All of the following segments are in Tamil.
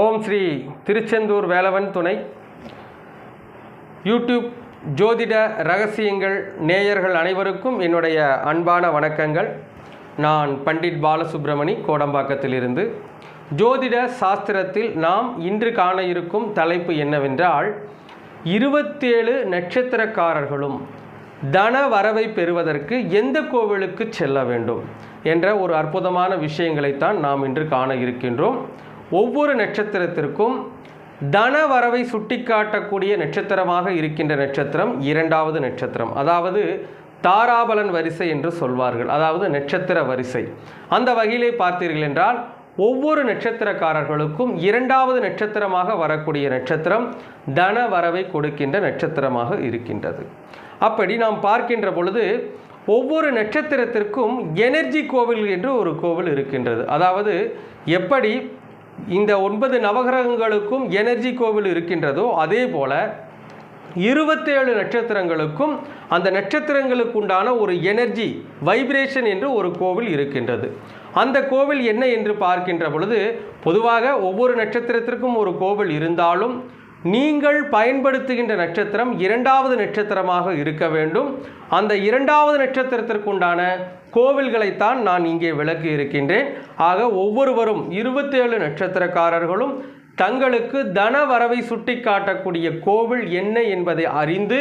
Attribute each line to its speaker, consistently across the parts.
Speaker 1: ஓம் ஸ்ரீ திருச்செந்தூர் வேலவன் துணை. யூடியூப் ஜோதிட ரகசியங்கள் நேயர்கள் அனைவருக்கும் என்னுடைய அன்பான வணக்கங்கள். நான் பண்டிட் பாலசுப்ரமணி கோடம்பாக்கத்திலிருந்து. ஜோதிட சாஸ்திரத்தில் நாம் இன்று காண இருக்கும் தலைப்பு என்னவென்றால் இருபத்தேழு நட்சத்திரக்காரர்களும் தன வரவை பெறுவதற்கு எந்த கோவிலுக்கு செல்ல வேண்டும்? என்ற ஒரு அற்புதமான விஷயங்களைத்தான் நாம் இன்று காண இருக்கின்றோம். ஒவ்வொரு நட்சத்திரத்திற்கும் தன வரவை சுட்டிக்காட்டக்கூடிய நட்சத்திரமாக இருக்கின்ற நட்சத்திரம் இரண்டாவது நட்சத்திரம். அதாவது தாராபலன் வரிசை என்று சொல்வார்கள். அதாவது நட்சத்திர வரிசை. அந்த வகையிலே பார்த்தீர்கள் என்றால் ஒவ்வொரு நட்சத்திரக்காரர்களுக்கும் இரண்டாவது நட்சத்திரமாக வரக்கூடிய நட்சத்திரம் தன வரவை கொடுக்கின்ற நட்சத்திரமாக இருக்கின்றது. அப்படி நாம் பார்க்கின்ற பொழுது ஒவ்வொரு நட்சத்திரத்திற்கும் எனர்ஜி கோவில் என்று ஒரு கோவில் இருக்கின்றது. அதாவது எப்படி இந்த ஒன்பது நவகிரகங்களுக்கும் எனர்ஜி கோவில் இருக்கின்றதோ அதே போல் இருபத்தேழு நட்சத்திரங்களுக்கும் அந்த நட்சத்திரங்களுக்கு உண்டான ஒரு எனர்ஜி வைப்ரேஷன் என்று ஒரு கோவில் இருக்கின்றது. அந்த கோவில் என்ன என்று பார்க்கின்ற பொழுது பொதுவாக ஒவ்வொரு நட்சத்திரத்திற்கும் ஒரு கோவில் இருந்தாலும் நீங்கள் பயன்படுத்துகின்ற நட்சத்திரம் இரண்டாவது நட்சத்திரமாக இருக்க வேண்டும். அந்த இரண்டாவது நட்சத்திரத்திற்குண்டான கோவில்களைத்தான் நான் இங்கே விளக்கி இருக்கின்றேன் ஆக ஒவ்வொருவரும் இருபத்தேழு நட்சத்திரக்காரர்களும் தங்களுக்கு தன வரவை சுட்டிக்காட்டக்கூடிய கோவில் என்ன என்பதை அறிந்து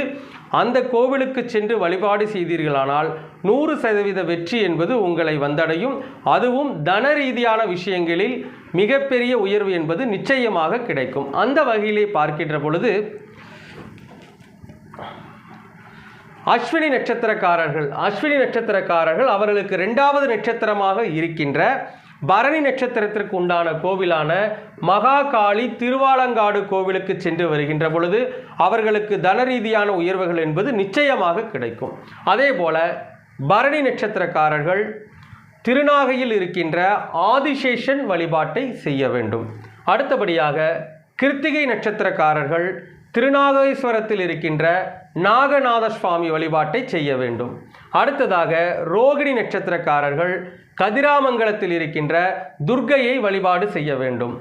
Speaker 1: அந்த கோவிலுக்கு சென்று வழிபாடு செய்தீர்களானால் நூறு சதவீத வெற்றி என்பது உங்களை வந்தடையும். அதுவும் தன ரீதியான விஷயங்களில் மிகப்பெரிய உயர்வு என்பது நிச்சயமாக கிடைக்கும். அந்த வகையிலே பார்க்கின்ற பொழுது அஸ்வினி நட்சத்திரக்காரர்கள் அஸ்வினி நட்சத்திரக்காரர்கள் அவர்களுக்கு ரெண்டாவது நட்சத்திரமாக இருக்கின்ற பரணி நட்சத்திரத்திற்கு உண்டான கோவிலான மகாகாளி திருவாலங்காடு கோவிலுக்கு சென்று வருகின்ற பொழுது அவர்களுக்கு தன ரீதியான உயர்வுகள் என்பது நிச்சயமாக கிடைக்கும். அதே போல பரணி நட்சத்திரக்காரர்கள் திருநாகையில் இருக்கின்ற ஆதிசேஷன் வழிபாட்டை செய்ய வேண்டும். அடுத்தபடியாக கிருத்திகை நட்சத்திரக்காரர்கள் திருநாகேஸ்வரத்தில் இருக்கின்ற நாகநாத சுவாமி வழிபாட்டை செய்ய வேண்டும். அடுத்ததாக ரோகிணி நட்சத்திரக்காரர்கள் கதிராமங்கலத்தில் இருக்கின்ற துர்க்கையை வழிபாடு செய்ய வேண்டும்.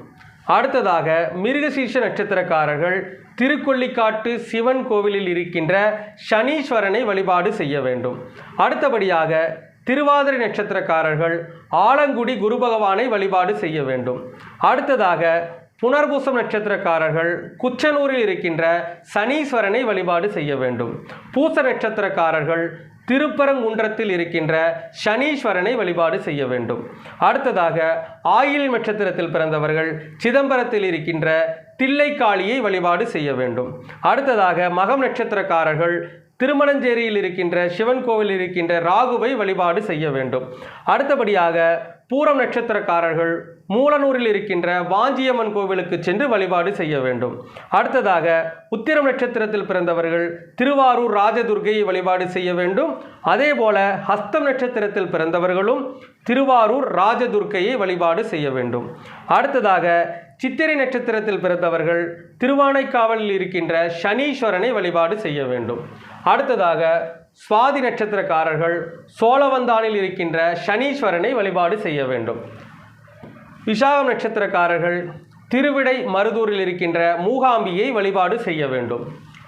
Speaker 1: அடுத்ததாக மிருகசீர்ஷ நட்சத்திரக்காரர்கள் திருக்கொள்ளிக்காட்டு சிவன் கோவிலில் இருக்கின்ற சனீஸ்வரனை வழிபாடு செய்ய வேண்டும். அடுத்தபடியாக திருவாதிரை நட்சத்திரக்காரர்கள் ஆலங்குடி குரு பகவானை வழிபாடு செய்ய வேண்டும். அடுத்ததாக புனர்பூசம் நட்சத்திரக்காரர்கள் குச்சனூரில் இருக்கின்ற சனீஸ்வரனை வழிபாடு செய்ய வேண்டும். பூச நட்சத்திரக்காரர்கள் திருப்பரங்குன்றத்தில் இருக்கின்ற சனீஸ்வரனை வழிபாடு செய்ய வேண்டும். அடுத்ததாக ஆயில் நட்சத்திரத்தில் பிறந்தவர்கள் சிதம்பரத்தில் இருக்கின்ற தில்லைக்காளியை வழிபாடு செய்ய வேண்டும். அடுத்ததாக மகம் நட்சத்திரக்காரர்கள் திருமணஞ்சேரியில் இருக்கின்ற சிவன் கோவில் இருக்கின்ற ராகுவை வழிபாடு செய்ய வேண்டும். அடுத்தபடியாக பூரம் நட்சத்திரக்காரர்கள் மூலனூரில் இருக்கின்ற வாஞ்சியம்மன் கோவிலுக்கு சென்று வழிபாடு செய்ய வேண்டும். அடுத்ததாக உத்திரம் நட்சத்திரத்தில் பிறந்தவர்கள் திருவாரூர் ராஜதுர்கையை வழிபாடு செய்ய வேண்டும். அதே போல ஹஸ்தம் நட்சத்திரத்தில் பிறந்தவர்களும் திருவாரூர் ராஜதுர்க்கையை வழிபாடு செய்ய வேண்டும். அடுத்ததாக சித்திரை நட்சத்திரத்தில் பிறந்தவர்கள் திருவானைக்காவலில் இருக்கின்ற சனீஸ்வரனை வழிபாடு செய்ய வேண்டும். அடுத்ததாக சுவாதி நட்சத்திரக்காரர்கள் சோழவந்தானில் இருக்கின்ற சனீஸ்வரனை வழிபாடு செய்ய வேண்டும். விசாகம் நட்சத்திரக்காரர்கள் திருவிடை மருதூரில் இருக்கின்ற மூகாம்பியை வழிபாடு செய்ய வேண்டும்.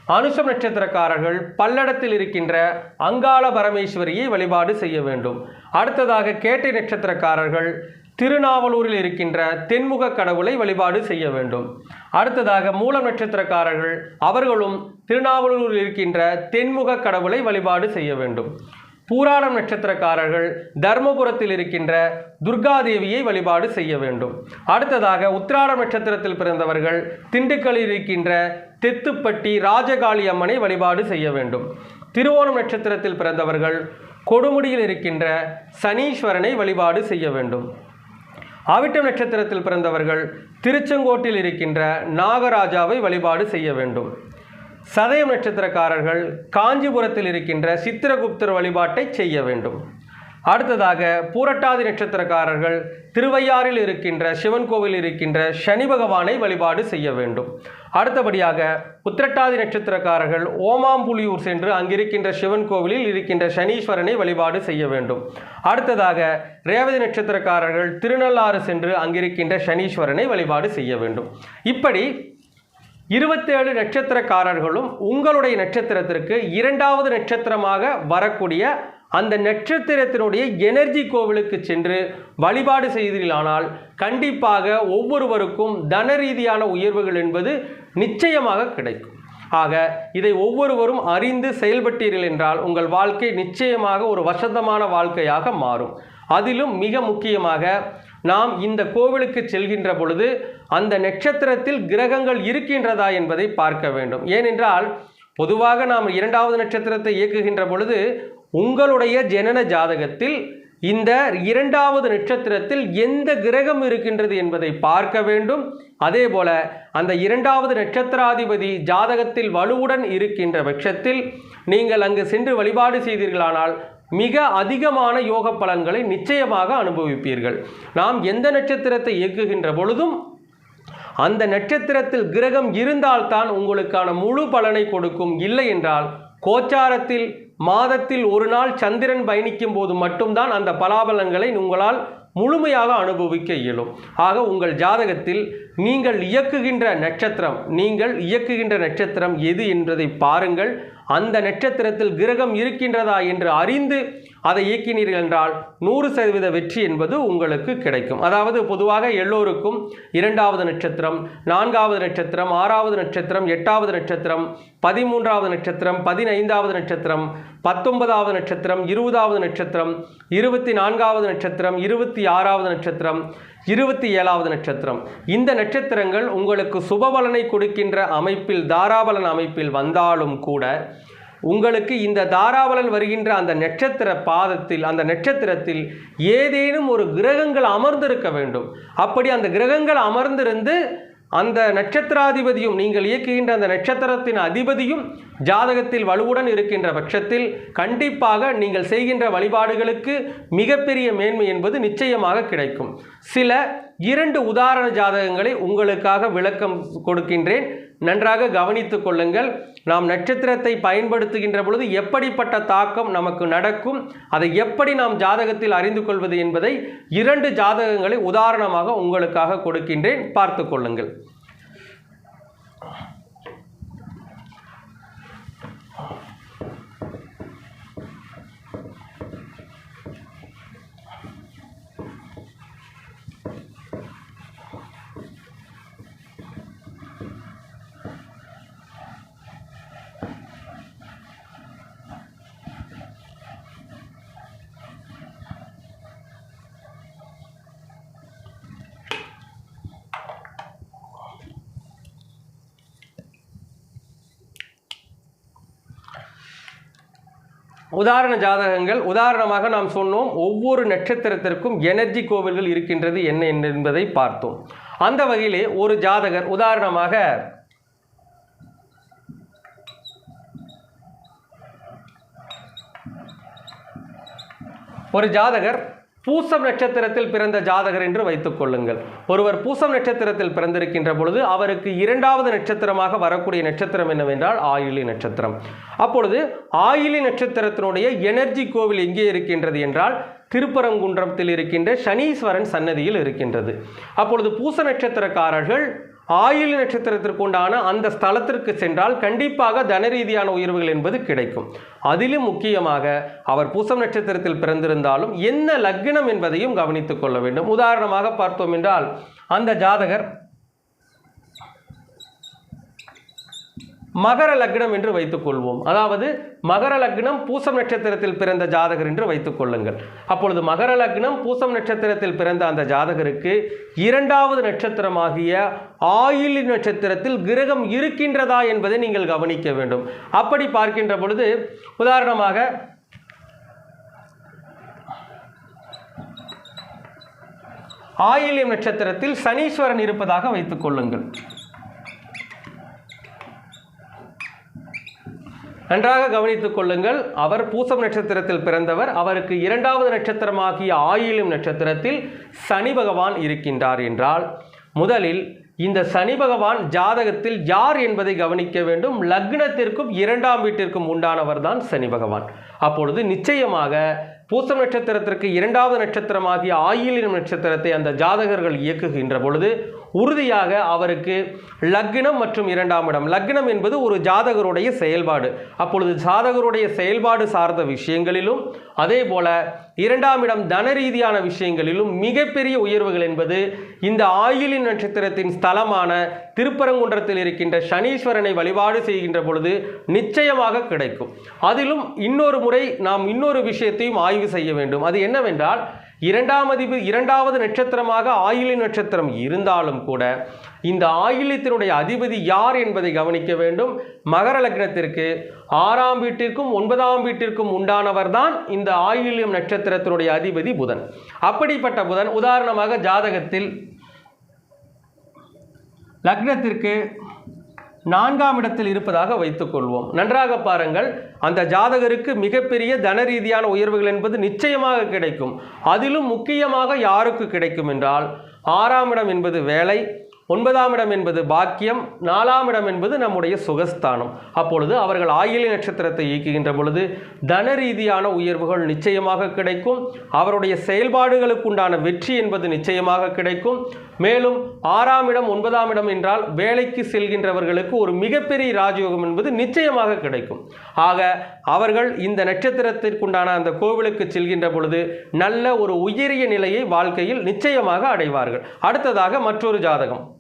Speaker 1: அனுஷம் நட்சத்திரக்காரர்கள் பல்லடத்தில் இருக்கின்ற அங்காள பரமேஸ்வரியை வழிபாடு செய்ய வேண்டும். அடுத்ததாக கேட்டை நட்சத்திரக்காரர்கள் திருநாவலூரில் இருக்கின்ற தென்முக கடவுளை வழிபாடு செய்ய வேண்டும். அடுத்ததாக மூலம் நட்சத்திரக்காரர்கள் அவர்களும் திருநாவலூரில் இருக்கின்ற தென்முக கடவுளை வழிபாடு செய்ய வேண்டும். பூராடம் நட்சத்திரக்காரர்கள் தர்மபுரத்தில் இருக்கின்ற துர்காதேவியை வழிபாடு செய்ய வேண்டும். அடுத்ததாக உத்திராடம் நட்சத்திரத்தில் பிறந்தவர்கள் திண்டுக்கல்லில் இருக்கின்ற தெத்துப்பட்டி ராஜகாளி அம்மனை வழிபாடு செய்ய வேண்டும். திருவோணம் நட்சத்திரத்தில் பிறந்தவர்கள் கொடுமுடியில் இருக்கின்ற சனீஸ்வரனை வழிபாடு செய்ய வேண்டும். அவிட்டம் நட்சத்திரத்தில் பிறந்தவர்கள் திருச்செங்கோட்டில் இருக்கின்ற நாகராஜாவை வழிபாடு செய்ய வேண்டும். சதயம் நட்சத்திரக்காரர்கள் காஞ்சிபுரத்தில் இருக்கின்ற சித்திரகுப்தர் வழிபாட்டை செய்ய வேண்டும். அடுத்ததாக பூரட்டாதி நட்சத்திரக்காரர்கள் திருவையாறில் இருக்கின்ற சிவன் கோவில் இருக்கின்ற சனி பகவானை வழிபாடு செய்ய வேண்டும். அடுத்தபடியாக உத்திரட்டாதி நட்சத்திரக்காரர்கள் ஓமாம்புலியூர் சென்று அங்கிருக்கின்ற சிவன் கோவிலில் இருக்கின்ற சனீஸ்வரனை வழிபாடு செய்ய வேண்டும். அடுத்ததாக ரேவதி நட்சத்திரக்காரர்கள் திருநள்ளாறு சென்று அங்கிருக்கின்ற சனீஸ்வரனை வழிபாடு செய்ய வேண்டும். இப்படி இருபத்தேழு நட்சத்திரக்காரர்களும் உங்களுடைய நட்சத்திரத்திற்கு இரண்டாவது நட்சத்திரமாக வரக்கூடிய அந்த நட்சத்திரத்தினுடைய எனர்ஜி கோவிலுக்கு சென்று வழிபாடு செய்தீர்களானால் கண்டிப்பாக ஒவ்வொருவருக்கும் தன ரீதியான உயர்வுகள் என்பது நிச்சயமாக கிடைக்கும். ஆக இதை ஒவ்வொருவரும் அறிந்து செயல்பட்டீர்கள் என்றால் உங்கள் வாழ்க்கை நிச்சயமாக ஒரு வசந்தமான வாழ்க்கையாக மாறும். அதிலும் மிக முக்கியமாக நாம் இந்த கோவிலுக்கு செல்கின்ற பொழுது அந்த நட்சத்திரத்தில் கிரகங்கள் இருக்கின்றதா என்பதை பார்க்க வேண்டும். ஏனென்றால் பொதுவாக நாம் இரண்டாவது நட்சத்திரத்தை இயக்குகின்ற பொழுது உங்களுடைய ஜனன ஜாதகத்தில் இந்த இரண்டாவது நட்சத்திரத்தில் எந்த கிரகம் இருக்கின்றது என்பதை பார்க்க வேண்டும். அதே போல அந்த இரண்டாவது நட்சத்திராதிபதி ஜாதகத்தில் வலுவுடன் இருக்கின்ற பட்சத்தில் நீங்கள் அங்கு சென்று வழிபாடு செய்தீர்களானால் மிக அதிகமான யோக பலன்களை நிச்சயமாக அனுபவிப்பீர்கள். நாம் எந்த நட்சத்திரத்தை இயக்குகின்ற பொழுதும் அந்த நட்சத்திரத்தில் கிரகம் இருந்தால்தான் உங்களுக்கான முழு பலனை கொடுக்கும். இல்லை என்றால் கோச்சாரத்தில் மாதத்தில் ஒரு நாள் சந்திரன் பயணிக்கும் போது மட்டும்தான் அந்த பலாபலங்களை உங்களால் முழுமையாக அனுபவிக்க இயலும். ஆக உங்கள் ஜாதகத்தில் நீங்கள் இயக்குகின்ற நட்சத்திரம் நீங்கள் இயக்குகின்ற நட்சத்திரம் எது என்பதை பாருங்கள். அந்த நட்சத்திரத்தில் கிரகம் இருக்கின்றதா என்று அறிந்து அதை இயக்கினீர்கள் என்றால் நூறு சதவீத வெற்றி என்பது உங்களுக்கு கிடைக்கும். அதாவது பொதுவாக எல்லோருக்கும் இரண்டாவது நட்சத்திரம் நான்காவது நட்சத்திரம் ஆறாவது நட்சத்திரம் எட்டாவது நட்சத்திரம் பதிமூன்றாவது நட்சத்திரம் பதினைந்தாவது நட்சத்திரம் பத்தொன்பதாவது நட்சத்திரம் இருபதாவது நட்சத்திரம் இருபத்தி நான்காவது நட்சத்திரம் இருபத்தி ஆறாவது நட்சத்திரம் இருபத்தி ஏழாவது நட்சத்திரம். இந்த நட்சத்திரங்கள் உங்களுக்கு சுபபலனை கொடுக்கின்ற அமைப்பில் தாராபலன் அமைப்பில் வந்தாலும் கூட உங்களுக்கு இந்த தாராவலன் வருகின்ற அந்த நட்சத்திர பாதத்தில் அந்த நட்சத்திரத்தில் ஏதேனும் ஒரு கிரகங்கள் அமர்ந்திருக்க வேண்டும். அப்படி அந்த கிரகங்கள் அமர்ந்திருந்து அந்த நட்சத்திராதிபதியும் நீங்கள் இயக்குகின்ற அந்த நட்சத்திரத்தின் அதிபதியும் ஜாதகத்தில் வலுவுடன் இருக்கின்ற பட்சத்தில் கண்டிப்பாக நீங்கள் செய்கின்ற வழிபாடுகளுக்கு மிகப்பெரிய மேன்மை என்பது நிச்சயமாக கிடைக்கும். சில இரண்டு உதாரண ஜாதகங்களை உங்களுக்காக விளக்கம் கொடுக்கின்றேன். நன்றாக கவனித்து கொள்ளுங்கள். நாம் நட்சத்திரத்தை பயன்படுத்துகின்ற பொழுது எப்படிப்பட்ட தாக்கம் நமக்கு நடக்கும்? அதை எப்படி நாம் ஜாதகத்தில் அறிந்து கொள்வது என்பதை இரண்டு ஜாதகங்களை உதாரணமாக உங்களுக்காக கொடுக்கின்றேன். பார்த்து கொள்ளுங்கள். உதாரண ஜாதகங்கள் உதாரணமாக நாம் சொன்னோம் ஒவ்வொரு நட்சத்திரத்திற்கும் எனர்ஜி கோவில்கள் இருக்கின்றது என்ன என்பதை பார்த்தோம். அந்த வகையிலே ஒரு ஜாதகர் உதாரணமாக ஒரு ஜாதகர் பூசம் நட்சத்திரத்தில் பிறந்த ஜாதகர் என்று வைத்துக் கொள்ளுங்கள். ஒருவர் பூசம் நட்சத்திரத்தில் பிறந்திருக்கின்ற பொழுது அவருக்கு இரண்டாவது நட்சத்திரமாக வரக்கூடிய நட்சத்திரம் என்னவென்றால் ஆயிலி நட்சத்திரம். அப்பொழுது ஆயிலி நட்சத்திரத்தினுடைய எனர்ஜி கோவில் எங்கே இருக்கின்றது என்றால் திருப்பரங்குன்றத்தில் இருக்கின்ற சனீஸ்வரன் சன்னதியில் இருக்கின்றது. அப்பொழுது பூச நட்சத்திரக்காரர்கள் ஆயுள் நட்சத்திரத்திற்கு உண்டான அந்த ஸ்தலத்திற்கு சென்றால் கண்டிப்பாக தன ரீதியான உயர்வுகள் என்பது கிடைக்கும். அதிலும் முக்கியமாக அவர் பூசம் நட்சத்திரத்தில் பிறந்திருந்தாலும் என்ன லக்னம் என்பதையும் கவனித்துக் கொள்ள வேண்டும். உதாரணமாக பார்த்தோம் என்றால் அந்த ஜாதகர் மகர லக்னம் என்று வைத்துக் கொள்வோம் அதாவது மகர லக்னம் பூசம் நட்சத்திரத்தில் பிறந்த ஜாதகர் என்று வைத்துக் கொள்ளுங்கள். அப்பொழுது மகர லக்னம் பூசம் நட்சத்திரத்தில் பிறந்த அந்த ஜாதகருக்கு இரண்டாவது நட்சத்திரமாகிய ஆயுள் நட்சத்திரத்தில் கிரகம் இருக்கின்றதா என்பதை நீங்கள் கவனிக்க வேண்டும். அப்படி பார்க்கின்ற பொழுது உதாரணமாக ஆயில்யம் நட்சத்திரத்தில் சனீஸ்வரன் இருப்பதாக வைத்துக் நன்றாக கவனித்துக் கொள்ளுங்கள் அவர் பூசம் நட்சத்திரத்தில் பிறந்தவர் அவருக்கு இரண்டாவது நட்சத்திரமாகிய ஆயிலும் நட்சத்திரத்தில் சனி பகவான் இருக்கின்றார் என்றால் முதலில் இந்த சனி பகவான் ஜாதகத்தில் யார் என்பதை கவனிக்க வேண்டும் லக்னத்திற்கும் இரண்டாம் வீட்டிற்கும் உண்டானவர் தான் சனி பகவான். அப்பொழுது நிச்சயமாக பூசம் நட்சத்திரத்திற்கு இரண்டாவது நட்சத்திரமாகிய ஆயிலின் நட்சத்திரத்தை அந்த ஜாதகர்கள் இயக்குகின்ற பொழுது உறுதியாக அவருக்கு லக்னம் மற்றும் இரண்டாம் இடம். லக்னம் என்பது ஒரு ஜாதகருடைய செயல்பாடு. அப்பொழுது ஜாதகருடைய செயல்பாடு சார்ந்த விஷயங்களிலும் அதே போல இரண்டாம் இடம் தன ரீதியான விஷயங்களிலும் மிகப்பெரிய உயர்வுகள் என்பது இந்த ஆயுளின் நட்சத்திரத்தின் ஸ்தலமான திருப்பரங்குன்றத்தில் இருக்கின்ற சனீஸ்வரனை வழிபாடு செய்கின்ற பொழுது நிச்சயமாக கிடைக்கும். அதிலும் இன்னொரு முறை நாம் இன்னொரு விஷயத்தையும் ஆய்வு செய்ய வேண்டும். அது என்னவென்றால் இரண்டாம் அதிபதி இரண்டாவது நட்சத்திரமாக ஆயுளி நட்சத்திரம் இருந்தாலும் கூட இந்த ஆயில்யத்தினுடைய அதிபதி யார் என்பதை கவனிக்க வேண்டும். மகர லக்னத்திற்கு ஆறாம் வீட்டிற்கும் ஒன்பதாம் வீட்டிற்கும் உண்டானவர் தான் இந்த ஆயுளியம் நட்சத்திரத்தினுடைய அதிபதி புதன். அப்படிப்பட்ட புதன் உதாரணமாக ஜாதகத்தில் லக்னத்திற்கு நான்காம் இடத்தில் இருப்பதாக வைத்துக்கொள்வோம் நன்றாக பாருங்கள் அந்த ஜாதகருக்கு மிகப்பெரிய தன ரீதியான உயர்வுகள் என்பது நிச்சயமாக கிடைக்கும். அதிலும் முக்கியமாக யாருக்கு கிடைக்கும் என்றால் ஆறாம் இடம் என்பது வேலை ஒன்பதாம் இடம் என்பது பாக்கியம் நாலாம் இடம் என்பது நம்முடைய சுகஸ்தானம். அப்பொழுது அவர்கள் ஆயிலி நட்சத்திரத்தை இயக்குகின்ற பொழுது தன ரீதியான உயர்வுகள் நிச்சயமாக கிடைக்கும். அவருடைய செயல்பாடுகளுக்குண்டான வெற்றி என்பது நிச்சயமாக கிடைக்கும். மேலும் ஆறாம் இடம் ஒன்பதாம் இடம் என்றால் வேலைக்கு செல்கின்றவர்களுக்கு ஒரு மிகப்பெரிய ராஜயோகம் என்பது நிச்சயமாக கிடைக்கும். ஆக அவர்கள் இந்த நட்சத்திரத்திற்குண்டான அந்த கோவிலுக்கு செல்கின்ற பொழுது நல்ல ஒரு உயரிய நிலையை வாழ்க்கையில் நிச்சயமாக அடைவார்கள். அடுத்ததாக மற்றொரு ஜாதகம்.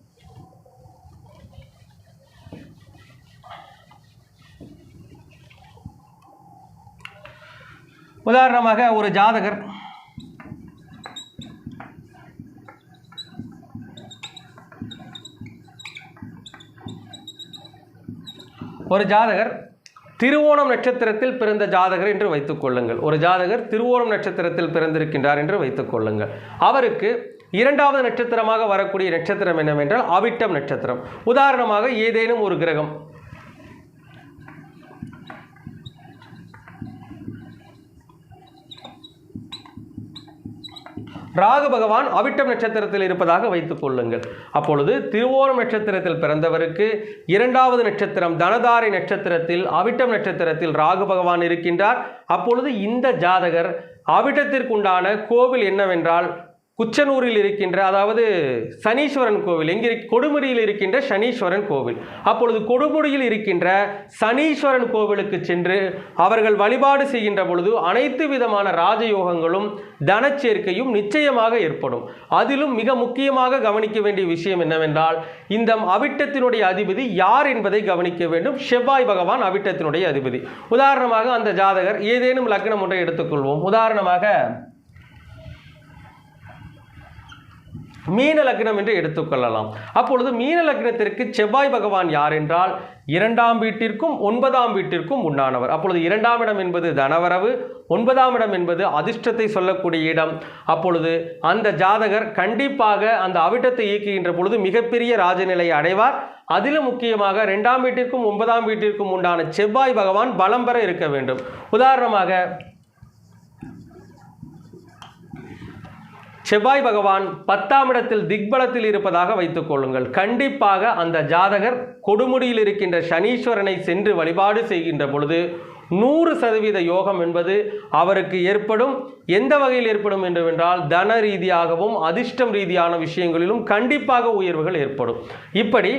Speaker 1: உதாரணமாக ஒரு ஜாதகர் ஒரு ஜாதகர் திருவோணம் நட்சத்திரத்தில் பிறந்த ஜாதகர் என்று வைத்துக் கொள்ளுங்கள். ஒரு ஜாதகர் திருவோணம் நட்சத்திரத்தில் பிறந்திருக்கின்றார் என்று வைத்துக் கொள்ளுங்கள். அவருக்கு இரண்டாவது நட்சத்திரமாக வரக்கூடிய நட்சத்திரம் என்னவென்றால் அவிட்டம் நட்சத்திரம். உதாரணமாக ஏதேனும் ஒரு கிரகம். ராகு பகவான் அவிட்டம் நட்சத்திரத்தில் இருப்பதாக வைத்துக் கொள்ளுங்கள். அப்பொழுது திருவோணம் நட்சத்திரத்தில் பிறந்தவருக்கு இரண்டாவது நட்சத்திரம் தனதாரை நட்சத்திரத்தில் அவிட்டம் நட்சத்திரத்தில் ராகு பகவான் இருக்கின்றார். அப்பொழுது இந்த ஜாதகர் அவிட்டத்திற்குண்டான கோவில் என்னவென்றால் குச்சனூரில் இருக்கின்ற அதாவது சனீஸ்வரன் கோவில் எங்கே கொடுமுடியில் இருக்கின்ற சனீஸ்வரன் கோவில். அப்பொழுது கொடுமுடியில் இருக்கின்ற சனீஸ்வரன் கோவிலுக்கு சென்று அவர்கள் வழிபாடு செய்கின்ற பொழுது அனைத்து விதமான ராஜயோகங்களும் தனச்சேர்க்கையும் நிச்சயமாக ஏற்படும். அதிலும் மிக முக்கியமாக கவனிக்க வேண்டிய விஷயம் என்னவென்றால் இந்த அவிட்டத்தினுடைய அதிபதி யார் என்பதை கவனிக்க வேண்டும். செவ்வாய் பகவான் அவிட்டத்தினுடைய அதிபதி. உதாரணமாக அந்த ஜாதகர் ஏதேனும் லக்னம் ஒன்றை எடுத்துக்கொள்வோம். உதாரணமாக மீன லக்னம் என்று எடுத்துக்கொள்ளலாம் அப்பொழுது மீன லக்னத்திற்கு செவ்வாய் பகவான் யார் என்றால் இரண்டாம் வீட்டிற்கும் ஒன்பதாம் வீட்டிற்கும் உண்டானவர். அப்பொழுது இரண்டாம் இடம் என்பது தனவரவு ஒன்பதாம் இடம் என்பது அதிர்ஷ்டத்தை சொல்லக்கூடிய இடம். அப்பொழுது அந்த ஜாதகர் கண்டிப்பாக அந்த அவிட்டத்தை இயக்குகின்ற பொழுது மிகப்பெரிய ராஜநிலையை அடைவார். அதிலும் முக்கியமாக ரெண்டாம் வீட்டிற்கும் ஒன்பதாம் வீட்டிற்கும் உண்டான செவ்வாய் பகவான் பலம் பெற இருக்க வேண்டும். உதாரணமாக செவ்வாய் பகவான் பத்தாம் இடத்தில் திக்பலத்தில் இருப்பதாக வைத்துக் கொள்ளுங்கள். கண்டிப்பாக அந்த ஜாதகர் கொடுமுடியில் இருக்கின்ற சனீஸ்வரனை சென்று வழிபாடு செய்கின்ற பொழுது நூறு சதவீத யோகம் என்பது அவருக்கு ஏற்படும். எந்த வகையில் ஏற்படும் என்றுவென்றால் தன ரீதியாகவும் அதிர்ஷ்டம் ரீதியான விஷயங்களிலும் கண்டிப்பாக உயர்வுகள் ஏற்படும். இப்படி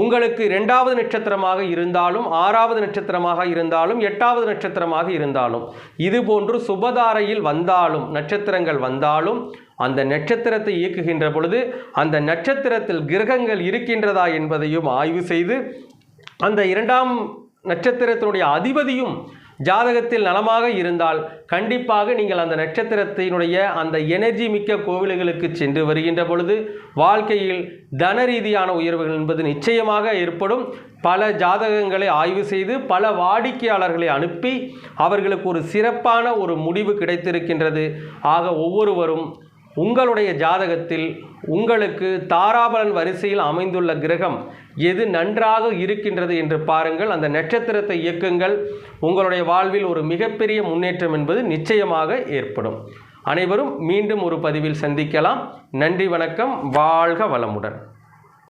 Speaker 1: உங்களுக்கு இரண்டாவது நட்சத்திரமாக இருந்தாலும் ஆறாவது நட்சத்திரமாக இருந்தாலும் எட்டாவது நட்சத்திரமாக இருந்தாலும் இதுபோன்று சுபதாரையில் வந்தாலும் நட்சத்திரங்கள் வந்தாலும் அந்த நட்சத்திரத்தை இயக்குகின்ற பொழுது அந்த நட்சத்திரத்தில் கிரகங்கள் இருக்கின்றதா என்பதையும் ஆய்வு செய்து அந்த இரண்டாம் நட்சத்திரத்தினுடைய அதிபதியும் ஜாதகத்தில் நலமாக இருந்தால் கண்டிப்பாக நீங்கள் அந்த நட்சத்திரத்தினுடைய அந்த எனர்ஜி மிக்க கோவில்களுக்கு சென்று வருகின்ற பொழுது வாழ்க்கையில் தன ரீதியான உயர்வுகள் என்பது நிச்சயமாக ஏற்படும். பல ஜாதகங்களை ஆய்வு செய்து பல வாடிக்கையாளர்களை அனுப்பி அவர்களுக்கு ஒரு சிறப்பான ஒரு முடிவு கிடைத்திருக்கின்றது. ஆக ஒவ்வொருவரும் உங்களுடைய ஜாதகத்தில் உங்களுக்கு தாராபலன் வரிசையில் அமைந்துள்ள கிரகம் எது நன்றாக இருக்கின்றது என்று பாருங்கள். அந்த நட்சத்திரத்தை இயக்குங்கள். உங்களுடைய வாழ்வில் ஒரு மிகப்பெரிய முன்னேற்றம் என்பது நிச்சயமாக ஏற்படும். அனைவரும் மீண்டும் ஒரு பதிவில் சந்திக்கலாம். நன்றி வணக்கம். வாழ்க வளமுடன்.